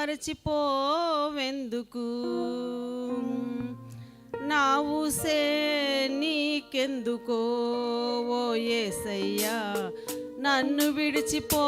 మరచిపోవెందుకు? నా ఊసే నీకెందుకో ఓ ఏసయ్యా? నన్ను విడిచిపోవెందుకో?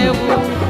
meu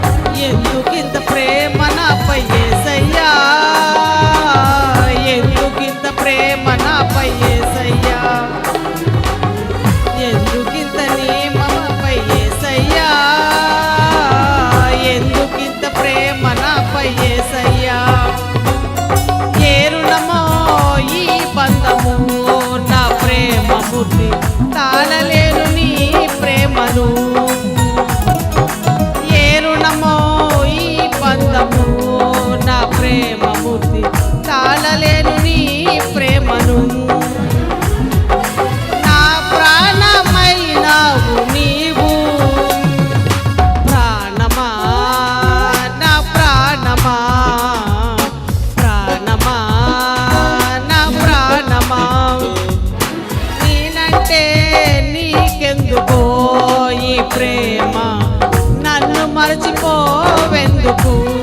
বন্ধু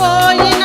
boy in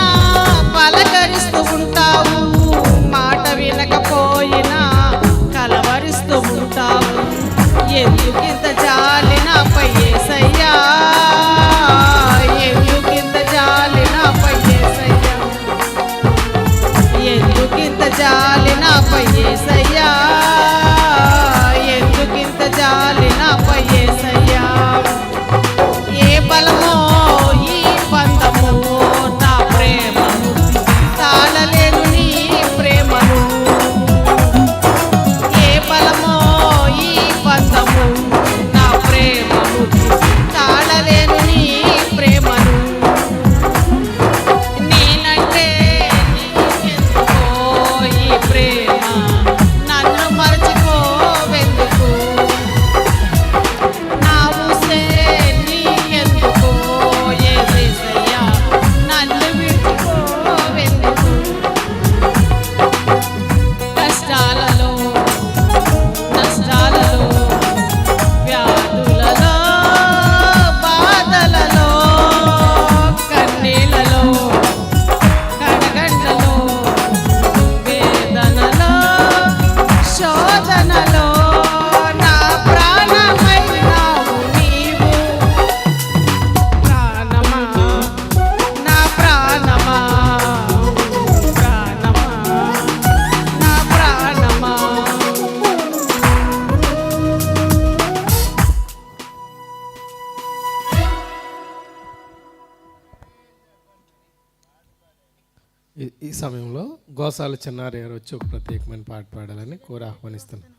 ఈ- ఈ సమయంలో గోసాల చిన్నారి గారు వచ్చి ఒక ప్రత్యేకమైన పాట పాడాలని కోరి ఆహ్వానిస్తున్నాను